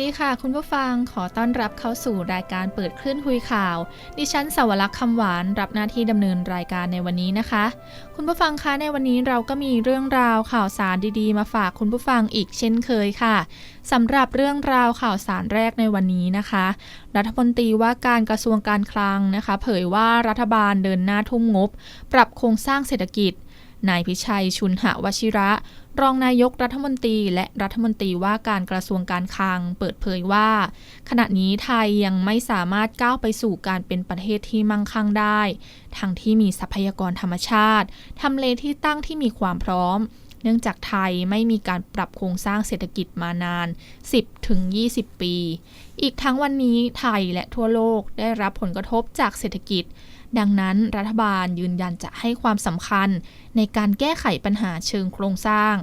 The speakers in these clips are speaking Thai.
ดีค่ะ คุณผู้ฟังขอต้อนรับเข้าสู่รายการเปิดคลื่นคุยข่าว ดิฉันสาวรักษ์คำหวานรับหน้าที่ดำเนินรายการในวันนี้นะคะ คุณผู้ฟังคะในวันนี้เราก็มีเรื่องราวข่าวสารดีๆ มาฝากคุณผู้ฟังอีกเช่นเคยค่ะสำหรับเรื่องราวข่าวสารแรกในวันนี้นะคะ รัฐมนตรีว่าการกระทรวงการคลังนะคะ เผยว่ารัฐบาลเดินหน้าทุ่มงบ ปรับโครงสร้างเศรษฐกิจ นายพิชัยชุนหวชิระ รองนายกรัฐมนตรีและรัฐมนตรีว่าการกระทรวงการคลัง เปิดเผยว่า ขณะนี้ไทยยังไม่สามารถก้าวไปสู่การเป็นประเทศที่มั่งคั่งได้ ทั้งที่มีทรัพยากรธรรมชาติทำเลที่ตั้งที่มีความพร้อมเนื่องจากไทยไม่มีการปรับโครงสร้างเศรษฐกิจมานาน 10-20 ปี อีกทั้งวันนี้ไทยและทั่วโลกได้รับผลกระทบจากเศรษฐกิจ ดังนั้นรัฐบาลยืนยันจะให้ความสำคัญในการแก้ไขปัญหาเชิงโครงสร้าง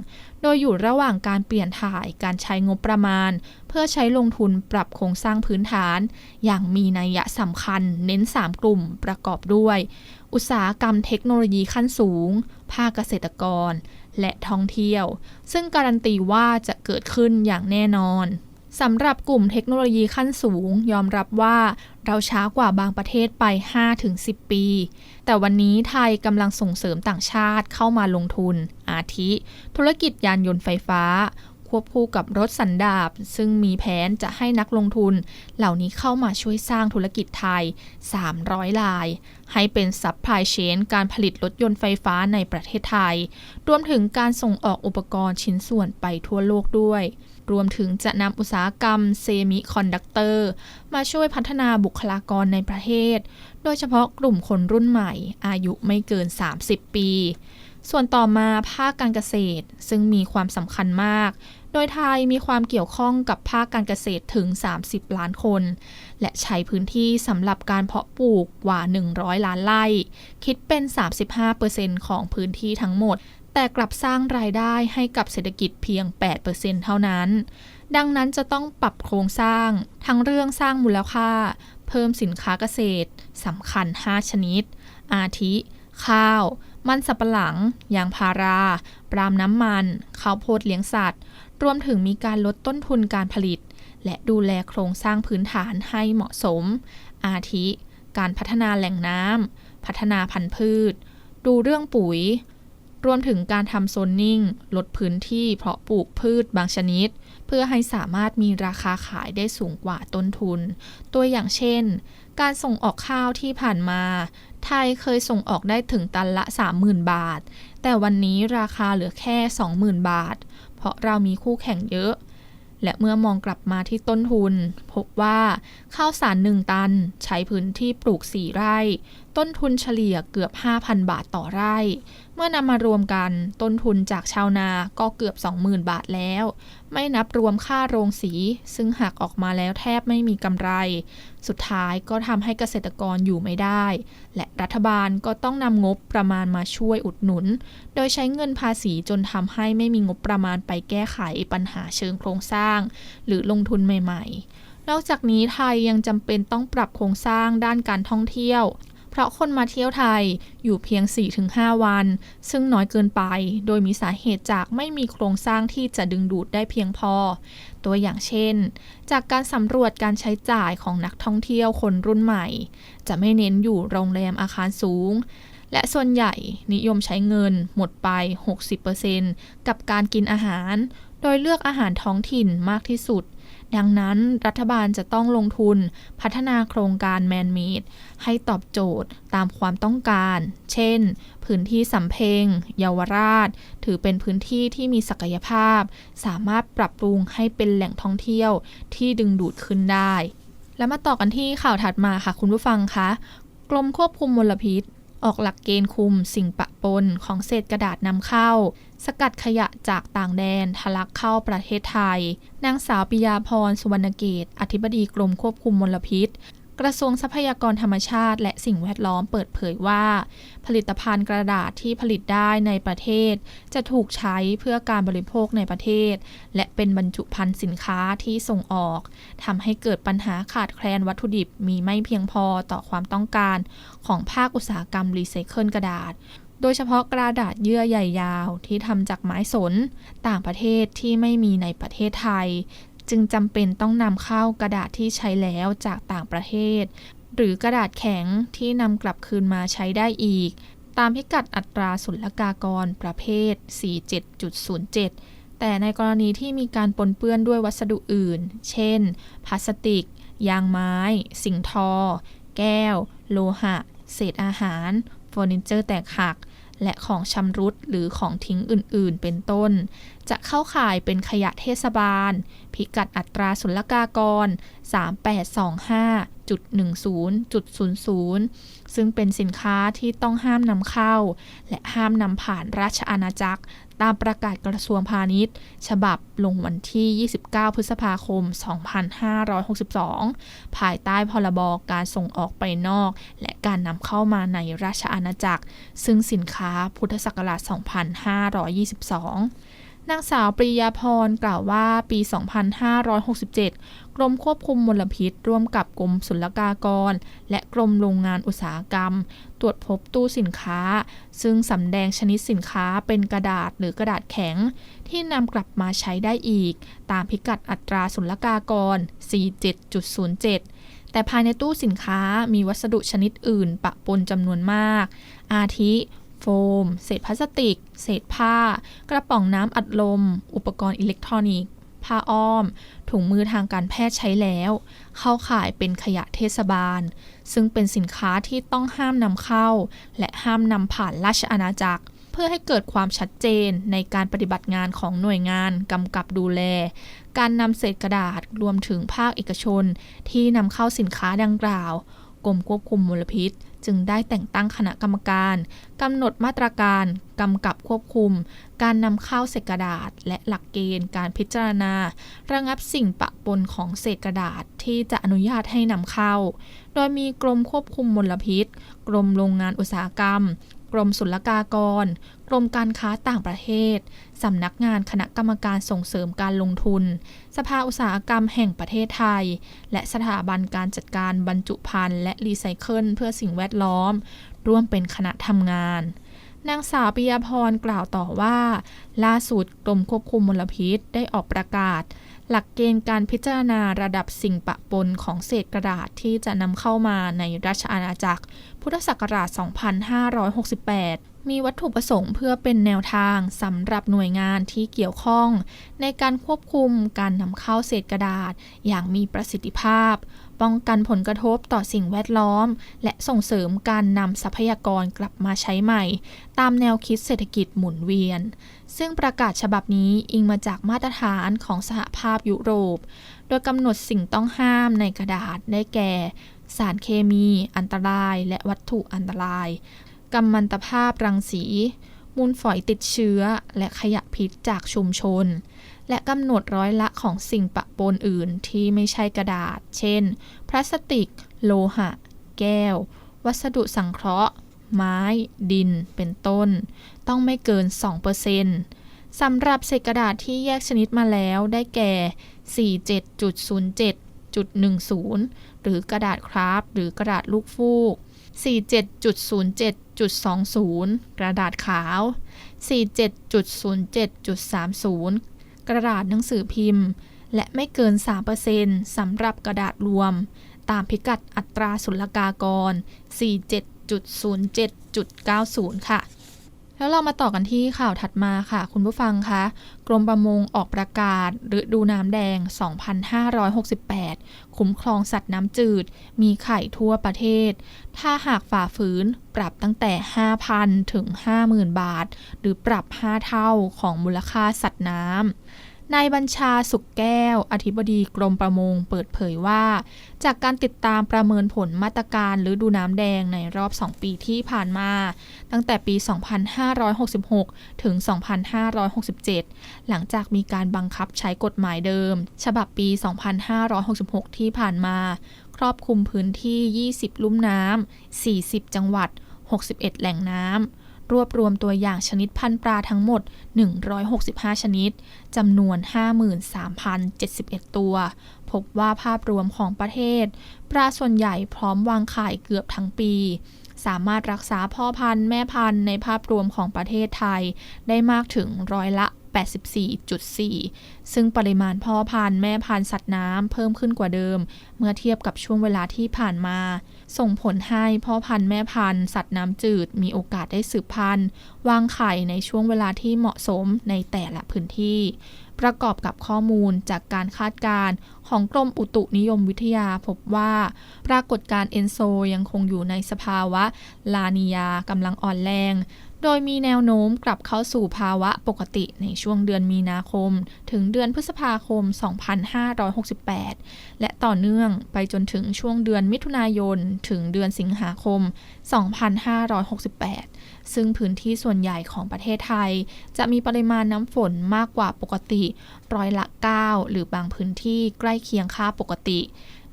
โดยอยู่ระหว่างการเปลี่ยนถ่ายการใช้งบประมาณ เพื่อใช้ลงทุนปรับโครงสร้างพื้นฐาน อย่างมีนัยสำคัญเน้น 3 กลุ่มประกอบด้วย อุตสาหกรรมเทคโนโลยีขั้นสูง ภาคเกษตรกร และท่องเที่ยว ซึ่งการันตีว่าจะเกิดขึ้นอย่างแน่นอน สำหรับกลุ่มเทคโนโลยีขั้นสูง ยอมรับว่าเราช้ากว่าบางประเทศไป 5-10 ปี แต่วันนี้ไทยกำลังส่งเสริมต่างชาติเข้ามาลงทุน อาทิ ธุรกิจยานยนต์ไฟฟ้า ควบคู่กับรถสันดาบ ซึ่งมีแผนจะให้นักลงทุน เหล่านี้เข้ามาช่วยสร้างธุรกิจไทย 300 ลาย ให้เป็นซับพลายเชนการผลิตรถยนต์ไฟฟ้าในประเทศไทย รวมถึงการส่งออกอุปกรณ์ชิ้นส่วนไปทั่วโลกด้วย รวมถึงจะนำอุตสาหกรรมเซมิคอนดักเตอร์มาช่วยพัฒนาบุคลากรในประเทศ โดยเฉพาะกลุ่มคนรุ่นใหม่ อายุไม่เกิน 30 ปี ส่วนต่อมาภาคการเกษตรซึ่งมีความสำคัญมาก โดยไทยมีความเกี่ยวข้องกับภาคการเกษตรถึง 30 ล้านคน และใช้พื้นที่สำหรับการเพาะปลูกกว่า 100 ล้านไร่ คิดเป็น 35%ของพื้นที่ทั้งหมด แต่กลับสร้างรายได้ให้กับเศรษฐกิจเพียง 8%เท่านั้น ดังนั้นจะต้องปรับโครงสร้าง ทั้งเรื่องสร้างมูลค่า เพิ่มสินค้าเกษตรสำคัญ 5 ชนิด อาทิ ข้าว มันสับปะหลัง ยางพารา ปรามน้ำมัน ข้าวโพดเลี้ยงสัตว์ รวมถึงมีการลดต้นทุนการผลิต และดูแลโครงสร้างพื้นฐานให้เหมาะสม อาทิ การพัฒนาแหล่งน้ำพัฒนาพันธุ์พืช ดูเรื่องปุ๋ย รวมถึงการทำโซนนิ่ง ลดพื้นที่เพาะปลูกพืชบางชนิด เพื่อให้สามารถมีราคาขายได้สูงกว่าต้นทุน ตัวอย่างเช่น การส่งออกข้าวที่ผ่านมา ไทยเคยส่งออกได้ถึงตันละ 30,000 บาท แต่วันนี้ราคาเหลือแค่ 20,000 บาท เพราะเรามีคู่แข่งเยอะและเมื่อมองกลับมาที่ต้นทุน พบว่าข้าวสารหนึ่งตันใช้พื้นที่ปลูก 4 ไร่ ต้นทุนเฉลี่ยเกือบ 5,000 บาทต่อไร่ มื่อนำมารวมกัน ต้นทุนจากชาวนาก็เกือบ 20,000 บาทแล้ว ไม่นับรวมค่าโรงสี ซึ่งหักออกมาแล้วแทบไม่มีกำไร สุดท้ายก็ทำให้เกษตรกรอยู่ไม่ได้ และรัฐบาลก็ต้องนำงบประมาณมาช่วยอุดหนุน โดยใช้เงินภาษีจนทำให้ไม่มีงบประมาณไปแก้ไขปัญหาเชิงโครงสร้าง หรือลงทุนใหม่ ๆนอกจากนี้ไทยยังจำเป็นต้องปรับโครงสร้างด้านการท่องเที่ยว เพราะคนมาเที่ยวไทยอยู่เพียง 4-5 วัน ซึ่งน้อยเกินไป โดยมีสาเหตุจากไม่มีโครงสร้างที่จะดึงดูดได้เพียงพอ ตัวอย่างเช่น จากการสำรวจการใช้จ่ายของนักท่องเที่ยวคนรุ่นใหม่ จะไม่เน้นอยู่โรงแรมอาคารสูง และส่วนใหญ่นิยมใช้เงินหมดไป 60%กับการกินอาหาร โดยเลือกอาหารท้องถิ่นมากที่สุด ดังนั้นรัฐบาลจะต้องลงทุนพัฒนาโครงการแมนเมดให้ตอบโจทย์ตามความต้องการ เช่น พื้นที่สำเพ็งเยาวราช ถือเป็นพื้นที่ที่มีศักยภาพ สามารถปรับปรุงให้เป็นแหล่งท่องเที่ยวที่ดึงดูดขึ้นได้ แล้วมาต่อกันที่ข่าวถัดมาค่ะคุณผู้ฟังคะกรมควบคุมมลพิษ ออกหลักเกณฑ์คุมสิ่งปะปนของเศษกระดาษนำเข้า สกัดขยะจากต่างแดนทะลักเข้าประเทศไทย นางสาวปิยาพรสุวรรณเกต อธิบดีกรมควบคุมมลพิษ กระทรวงทรัพยากรธรรมชาติ และสิ่งแวดล้อมเปิดเผยว่า ผลิตภัณฑ์กระดาษที่ผลิตได้ในประเทศ จะถูกใช้เพื่อการบริโภคในประเทศ และเป็นบรรจุภัณฑ์สินค้าที่ส่งออกทำให้เกิดปัญหาขาดแคลนวัตถุดิบมีไม่เพียงพอต่อความต้องการ ของภาคอุตสาหกรรมรีไซเคิลกระดาษโดยเฉพาะกระดาษเยื่อใหญ่ยาวที่ทำจากไม้สน ต่างประเทศที่ไม่มีในประเทศไทย จึงจำเป็นต้องนำเข้ากระดาษที่ใช้แล้วจากต่างประเทศ หรือกระดาษแข็งที่นำกลับคืนมาใช้ได้อีก ตามพิกัดอัตราศุลกากรประเภท 47.07 แต่ในกรณีที่มีการปนเปื้อนด้วยวัสดุอื่น เช่น พลาสติก ยางไม้ สิ่งทอ แก้ว โลหะ เศษอาหารเฟอร์นิเจอร์แตกหัก และของชำรุดหรือของทิ้งอื่นๆ เป็นต้น จะเข้าข่ายเป็นขยะเทศบาล พิกัดอัตราศุลกากร 3825.10.00 ซึ่งเป็นสินค้าที่ต้องห้ามนำเข้า และห้ามนำผ่านราชอาณาจักร ตามประกาศกระทรวงพาณิชย์ ฉบับลงวันที่ 29 พฤษภาคม 2562 ภายใต้พรบการส่งออกไปนอก และการนำเข้ามาในราชอาณาจักร ซึ่งสินค้าพุทธศักราช 2522 นางสาวปริยาพรกล่าวว่าปี 2567 กรมควบคุมมลพิษ ร่วมกับกรมศุลกากร และกรมโรงงานอุตสาหกรรม ตรวจพบตู้สินค้า ซึ่งสำแดงชนิดสินค้าเป็นกระดาษหรือกระดาษแข็ง ที่นำกลับมาใช้ได้อีก ตามพิกัดอัตราศุลกากร 47.07แต่ภายในตู้สินค้ามีวัสดุชนิดอื่นปะปนจำนวนมาก อาทิ โฟม เศษพลาสติก เศษผ้า กระป๋องน้ำอัดลม อุปกรณ์อิเล็กทรอนิกส์ ผ้าอ้อม ถุงมือทางการแพทย์ใช้แล้ว เข้าข่ายเป็นขยะเทศบาล ซึ่งเป็นสินค้าที่ต้องห้ามนำเข้า และห้ามนำผ่านราชอาณาจักรเพื่อให้เกิดความชัดเจนในการปฏิบัติงานของหน่วยงานกำกับดูแล การนำเศษกระดาษรวมถึงภาคเอกชน ที่นำเข้าสินค้าดังกล่าว กรมควบคุมมลพิษ จึงได้แต่งตั้งคณะกรรมการกำหนดมาตรการกำกับควบคุม การนำเข้าเศษกระดาษ และหลักเกณฑ์การพิจารณา ระงับสิ่งปะปนของเศษกระดาษที่จะอนุญาตให้นำเข้า โดยมีกรมควบคุมมลพิษ กรมโรงงานอุตสาหกรรม กรมศุลกากร กรมการค้าต่างประเทศ สำนักงานคณะกรรมการส่งเสริมการลงทุน สภาอุตสาหกรรมแห่งประเทศไทย และสถาบันการจัดการบรรจุภัณฑ์และรีไซเคิลเพื่อสิ่งแวดล้อม ร่วมเป็นคณะทำงานนางสาวปิยาพรกล่าวต่อว่า ล่าสุดกรมควบคุมมลพิษได้ออกประกาศ หลักเกณฑ์การพิจารณาระดับสิ่งปะปนของเศษกระดาษที่จะนำเข้ามาในราชอาณาจักร พุทธศักราช 2568มีวัตถุประสงค์เพื่อเป็นแนวทางสำหรับหน่วยงานที่เกี่ยวข้อง ในการควบคุมการนำเข้าเศษกระดาษ อย่างมีประสิทธิภาพ ป้องกันผลกระทบต่อสิ่งแวดล้อม และส่งเสริมการนำทรัพยากรกลับมาใช้ใหม่ ตามแนวคิดเศรษฐกิจหมุนเวียน ซึ่งประกาศฉบับนี้อิงมาจากมาตรฐานของสหภาพยุโรป โดยกำหนดสิ่งต้องห้ามในกระดาษได้แก่ สารเคมี อันตราย และวัตถุอันตรายกัมมันตภาพรังสี มูลฝอยติดเชื้อ และขยะพิษจากชุมชน และกำหนดร้อยละของสิ่งปะปนอื่นที่ไม่ใช่กระดาษ เช่น พลาสติก โลหะ แก้ว วัสดุสังเคราะห์ ไม้ ดิน เป็นต้น ต้องไม่เกิน 2%สำหรับเศษกระดาษที่แยกชนิดมาแล้วได้แก่ 47.07.10 หรือกระดาษคราฟหรือกระดาษลูกฟูก 47.07.20 กระดาษขาว 47.07.30 กระดาษหนังสือพิมพ์ และไม่เกิน 3%สำหรับกระดาษรวม ตามพิกัดอัตราศุลกากร 47.07.90 ค่ะแล้วเรามาต่อกันที่ข่าวถัดมาค่ะ คุณผู้ฟังคะกรมประมงออกประกาศฤดูน้ำแดง 2568 คุ้มครองสัตว์น้ำจืด มีไข่ทั่วประเทศ ถ้าหากฝ่าฝืนปรับตั้งแต่ 5,000 ถึง 50,000 บาท หรือปรับ 5 เท่าของมูลค่าสัตว์น้ำ นายบัญชาสุขแก้ว อธิบดีกรมประมงเปิดเผยว่า จากการติดตามประเมินผลมาตรการฤดูน้ำแดงในรอบ 2 ปีที่ผ่านมา ตั้งแต่ปี 2566 ถึง 2567 หลังจากมีการบังคับใช้กฎหมายเดิม ฉบับปี 2566 ที่ผ่านมา ครอบคลุมพื้นที่ 20 ลุ่มน้ำ40 จังหวัด 61 แหล่งน้ำ รวบรวมตัวอย่างชนิดพันธุ์ปลาทั้งหมด 165 ชนิด จำนวน 53,071 ตัว พบว่าภาพรวมของประเทศ ปลาส่วนใหญ่พร้อมวางไข่เกือบทั้งปี สามารถรักษาพ่อพันธุ์แม่พันธุ์ในภาพรวมของประเทศไทยได้มากถึงร้อยละ 84.4 ซึ่งปริมาณพ่อพันธุ์แม่พันธุ์สัตว์น้ำเพิ่มขึ้นกว่าเดิม เมื่อเทียบกับช่วงเวลาที่ผ่านมา ส่งผลให้พ่อพันธุ์แม่พันธุ์สัตว์น้ำจืดมีโอกาสได้สืบพันธุ์วางไข่ในช่วงเวลาที่เหมาะสมในแต่ละพื้นที่ ประกอบกับข้อมูลจากการคาดการณ์ของกรมอุตุนิยมวิทยาพบว่า ปรากฏการณ์เอนโซยังคงอยู่ในสภาวะลานียากำลังอ่อนแรง โดยมีแนวโน้มกลับเข้าสู่ภาวะปกติในช่วงเดือนมีนาคม ถึงเดือนพฤษภาคม 2568 และต่อเนื่องไปจนถึงช่วงเดือนมิถุนายน ถึงเดือนสิงหาคม 2568 ซึ่งพื้นที่ส่วนใหญ่ของประเทศไทย จะมีปริมาณน้ำฝนมากกว่าปกติร้อยละ 9 หรือบางพื้นที่ใกล้เคียงค่าปกติ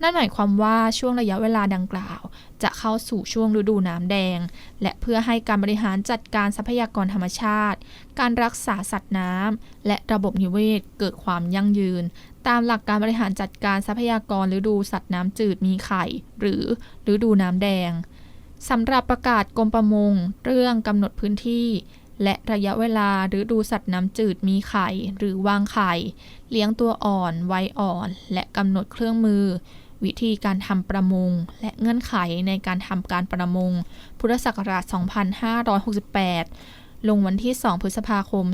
นั่นหมายความว่าช่วงระยะเวลาดังกล่าว จะเข้าสู่ช่วงฤดูน้ำแดง และเพื่อให้การบริหารจัดการทรัพยากรธรรมชาติ การรักษาสัตว์น้ำและระบบนิเวศเกิดความยั่งยืน ตามหลักการบริหารจัดการทรัพยากรฤดูสัตว์น้ำจืดมีไข่ หรือฤดูน้ำแดงสำหรับประกาศกรมประมง เรื่องกำหนดพื้นที่ และระยะเวลาหรือดูสัตว์น้ำจืดมีไข่ หรือวางไข่ เลี้ยงตัวอ่อนไวอ่อน และกำหนดเครื่องมือ วิธีการทำประมง และเงื่อนไขในการทำการประมง พุทธศักราช 2568 ลงวันที่ 2 พฤษภาคม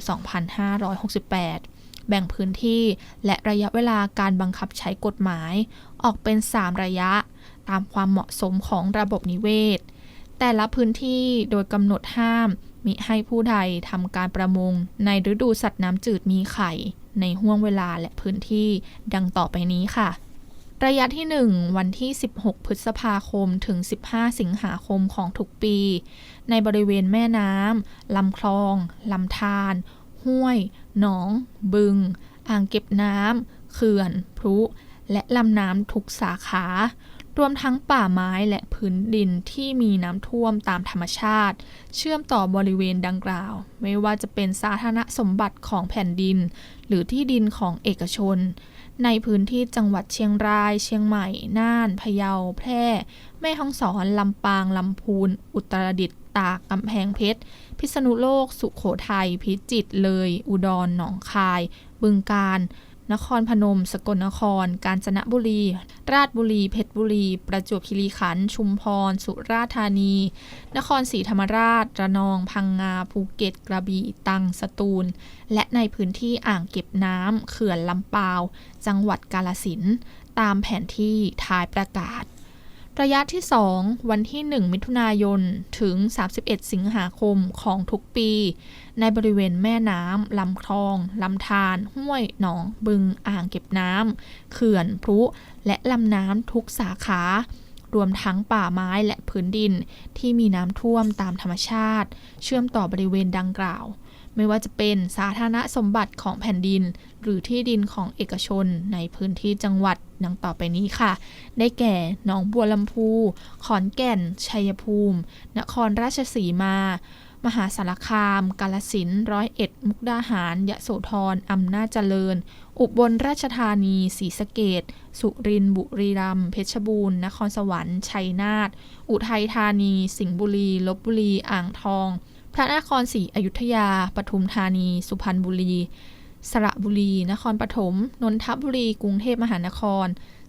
2568 แบ่งพื้นที่และระยะเวลาการบังคับใช้กฎหมาย ออกเป็น 3 ระยะ ตามความเหมาะสมของระบบนิเวศ แต่ละพื้นที่โดยกำหนดห้ามมิให้ผู้ใดทำการประมง ในฤดูสัตว์น้ำจืดมีไข่ ในห่วงเวลาและพื้นที่ดังต่อไปนี้ค่ะ ระยะที่ 1 วันที่ 16 พฤษภาคมถึง 15 สิงหาคมของทุกปี ในบริเวณแม่น้ำลำคลองลำธารห้วย หนอง บึง อ่างเก็บน้ำเขื่อนพรุและลำน้ำทุกสาขา รวมทั้งป่าไม้และพื้นดินที่มีน้ำท่วมตามธรรมชาติ เชื่อมต่อบริเวณดังกล่าว ไม่ว่าจะเป็นสาธารณสมบัติของแผ่นดิน หรือที่ดินของเอกชน ในพื้นที่จังหวัดเชียงราย เชียงใหม่ น่าน พะเยา แพร่ แม่ฮ่องสอน ลำปาง ลำพูน อุตรดิตถ์ ตาก กำแพงเพชร พิษณุโลก สุขโขทัย พิจิตร เลย อุดร หนองคาย บึงกาฬ นครพนม สกลนคร กาญจนบุรี ราชบุรี เพชรบุรี ประจวบคีรีขันธ์ชุมพร สุราษฎร์ธานี นครศรีธรรมราช ระนอง พังงา ภูเก็ต กระบี่ ตรัง สตูล และในพื้นที่อ่างเก็บน้ำเขื่อนลำปาว จังหวัดกาลสินธ์ตามแผนที่ท้ายประกาศ ระยะที่ 2 วันที่ 1 มิถุนายน ถึง 31 สิงหาคมของทุกปี ในบริเวณแม่น้ำลำคลองลำธารห้วยหนอง บึงอ่างเก็บน้ำเขื่อนพรุและลำน้ำทุกสาขารวมทั้งป่าไม้และพื้นดินที่มีน้ำท่วมตามธรรมชาติ เชื่อมต่อบริเวณดังกล่าว ไม่ว่าจะเป็นสาธารณสมบัติของแผ่นดิน หรือที่ดินของเอกชนในพื้นที่จังหวัดดังต่อไปนี้ค่ะ ได้แก่หนองบัวลำพู ขอนแก่น ชัยภูมิ นครราชสีมา มหาสารคาม กาลสินธุ์ร้อยเอ็ด มุกดาหาร ยะโสธรอำนาจเจริญ อุบลราชธานี ศรีสะเกดสุรินทร์บุรีรัมย์เพชรบูรณ์ นครสวรรค์ ชัยนาท อุทัยธานี สิงห์บุรี ลบบุรี อ่างทอง พระนครศรีอยุธยา ปทุมธานี สุพรรณบุรี สระบุรี นครปฐม นนทบุรี กรุงเทพมหานคร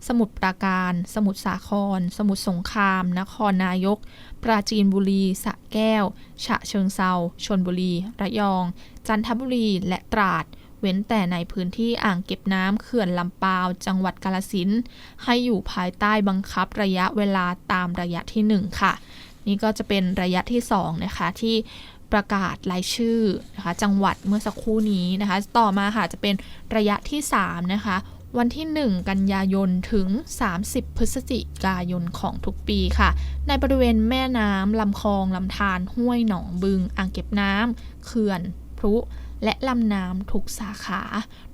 สมุทรปราการ สมุทรสาคร สมุทรสงคราม นครนายก ปราจีนบุรี สระแก้ว ฉะเชิงเซาชนบุรี ระยอง จันทบุรี และตราด เว้นแต่ในพื้นที่อ่างเก็บน้ำเขื่อนลำปาว จังหวัดกาลสิน ให้อยู่ภายใต้บังคับระยะเวลาตามระยะที่ 1 ค่ะ นี่ก็จะเป็นระยะที่2นะคะที่ ประกาศรายชื่อนะคะจังหวัดเมื่อสักครู่นี้นะคะ ต่อมาค่ะจะเป็นระยะที่ 3 นะคะ วันที่ 1 กันยายนถึง 30 พฤศจิกายนของทุกปีค่ะ ในบริเวณแม่น้ำลำคลองลำธารห้วยหนองบึง อ่างเก็บน้ำเขื่อนพรุและลำน้ำทุกสาขา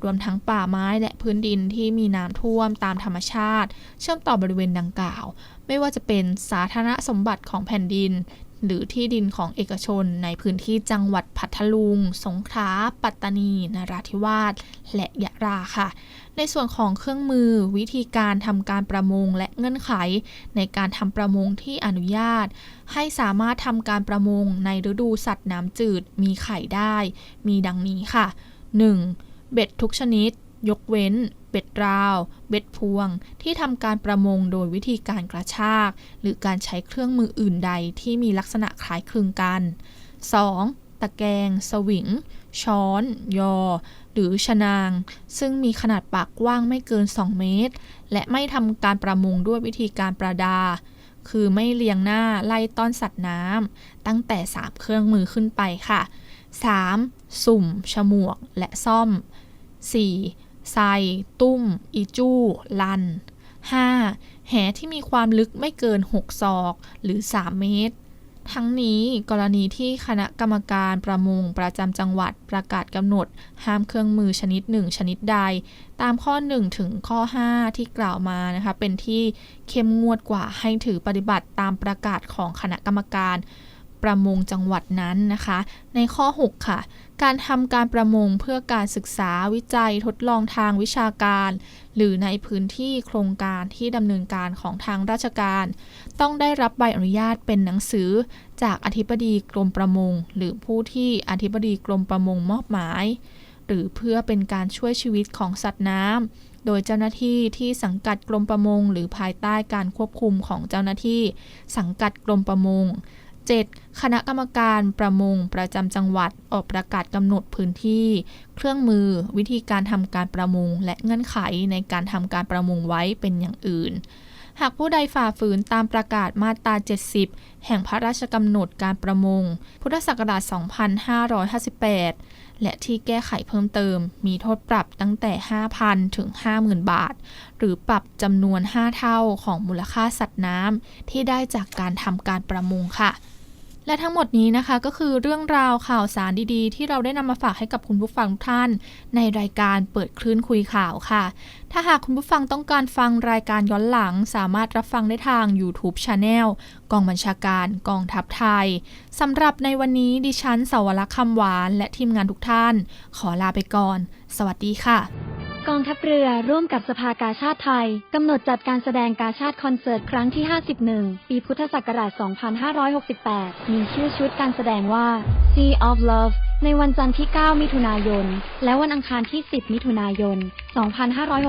รวมทั้งป่าไม้และพื้นดินที่มีน้ำท่วมตามธรรมชาติ เชื่อมต่อบริเวณดังกล่าว ไม่ว่าจะเป็นสาธารณสมบัติของแผ่นดิน หรือที่ดินของเอกชนในพื้นที่จังหวัดพัทลุง สงขลา ปัตตานี นราธิวาส และยะลาค่ะ ในส่วนของเครื่องมือวิธีการทำการประมงและเงื่อนไข ในการทำประมงที่อนุญาต ให้สามารถทำการประมงในฤดูสัตว์น้ำจืดมีไข่ได้ มีดังนี้ค่ะ 1. เบ็ดทุกชนิด ยกเว้น เบ็ดราว เบ็ดพวง ที่ทำการประมงโดยวิธีการกระชาก หรือการใช้เครื่องมืออื่นใดที่มีลักษณะคล้ายคลึงกัน 2. ตะแกรงสวิง ช้อน ยอ หรือชนาง ซึ่งมีขนาดปากกว้างไม่เกิน 2 เมตร และไม่ทำการประมงด้วยวิธีการประดา คือไม่เลียงหน้าไล่ต้อนสัตว์น้ำตั้งแต่ 3 เครื่องมือขึ้นไปค่ะ 3. สุ่ม ฉมวก และซ่อม 4. ไซ ตุ้ม อีจู้ ลัน 5. แหที่มีความลึกไม่เกิน 6 ศอก หรือ 3 เมตร ทั้งนี้กรณีที่คณะกรรมการประมงประจำจังหวัดประกาศกำหนด ห้ามเครื่องมือชนิดหนึ่งชนิดใด ตามข้อ 1 ถึงข้อ 5 ที่กล่าวมานะคะเป็นที่เข้มงวดกว่าให้ถือปฏิบัติตามประกาศของคณะกรรมการ ประมงจังหวัดนั้นนะคะ ในข้อ 6 ค่ะ การทำการประมงเพื่อการศึกษาวิจัยทดลองทางวิชาการ หรือในพื้นที่โครงการที่ดำเนินการของทางราชการ ต้องได้รับใบอนุญาตเป็นหนังสือ จากอธิบดีกรมประมง หรือผู้ที่อธิบดีกรมประมงมอบหมาย หรือเพื่อเป็นการช่วยชีวิตของสัตว์น้ำโดยเจ้าหน้าที่ที่สังกัดกรมประมง หรือภายใต้การควบคุมของเจ้าหน้าที่ สังกัดกรมประมง 7. คณะกรรมการประมงประจำจังหวัดออกประกาศกำหนดพื้นที่ เครื่องมือ วิธีการทำการประมงและเงื่อนไขในการทำการประมงไว้เป็นอย่างอื่น หากผู้ใดฝ่าฝืนตามประกาศมาตรา 70 แห่งพระราชกำหนดการประมง พุทธศักราช 2558 และที่แก้ไขเพิ่มเติม มีโทษปรับตั้งแต่ 5,000 ถึง 50,000 บาท หรือปรับจำนวน 5 เท่าของมูลค่าสัตว์น้ำที่ได้จากการทำการประมงค่ะ และทั้งหมดนี้นะคะก็คือเรื่องราวข่าวสารดีๆ ที่เราได้นำมาฝากให้กับคุณผู้ฟังทุกท่าน ในรายการเปิดคลื่นคุยข่าวค่ะ ถ้าหากคุณผู้ฟังต้องการฟังรายการย้อนหลัง สามารถรับฟังได้ทาง YouTube Channel กองบัญชาการกองทัพไทยสำหรับในวันนี้ดิฉันสาวรักษ์คำหวาน และทีมงานทุกท่าน ขอลาไปก่อน สวัสดีค่ะ กองทัพเรือร่วมกับสภากาชาติไทย กำหนดจัดการแสดงกาชาติคอนเสิร์ตครั้งที่ 51 ปีพุทธศักราช 2568 มีชื่อชุดการแสดงว่า Sea of Love ในวันจันทร์ที่ 9 มิถุนายน และวันอังคารที่ 10 มิถุนายน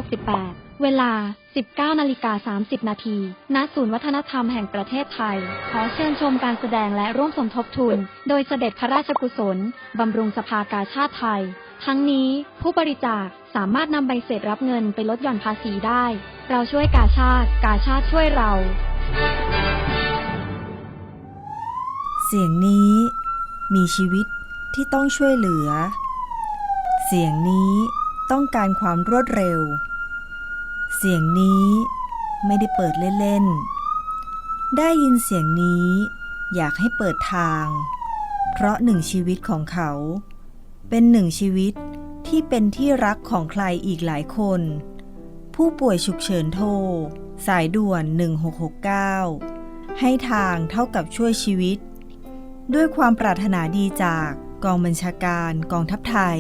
2568 เวลา 19นาฬิกา30 นาทีณศูนย์วัฒนธรรมแห่งประเทศไทย ขอเชิญชมการแสดงและร่วมสมทบทุน โดยเสด็จพระราชกุศล บำรุงสภากาชาติไทยทั้งนี้ผู้บริจาคสามารถนำใบเสร็จรับเงินไปลดหย่อนภาษีได้ เราช่วยกาชาติ กาชาติช่วยเรา เสียงนี้มีชีวิตที่ต้องช่วยเหลือ เสียงนี้ต้องการความรวดเร็ว เสียงนี้ไม่ได้เปิดเล่นๆ ได้ยินเสียงนี้อยากให้เปิดทาง เพราะหนึ่งชีวิตของเขา เป็นหนึ่งชีวิตที่เป็นที่รักของใครอีกหลายคน ผู้ป่วยฉุกเฉินโทร สายด่วน 1669 ให้ทางเท่ากับช่วยชีวิต ด้วยความปรารถนาดีจากกองบัญชาการกองทัพไทย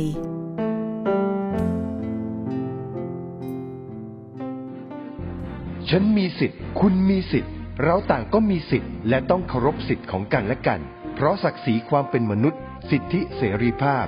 ฉันมีสิทธิ์ คุณมีสิทธิ์ เราต่างก็มีสิทธิ์ และต้องเคารพสิทธิ์ของกันและกัน เพราะศักดิ์ศรีความเป็นมนุษย์ สิทธิเสรีภาพ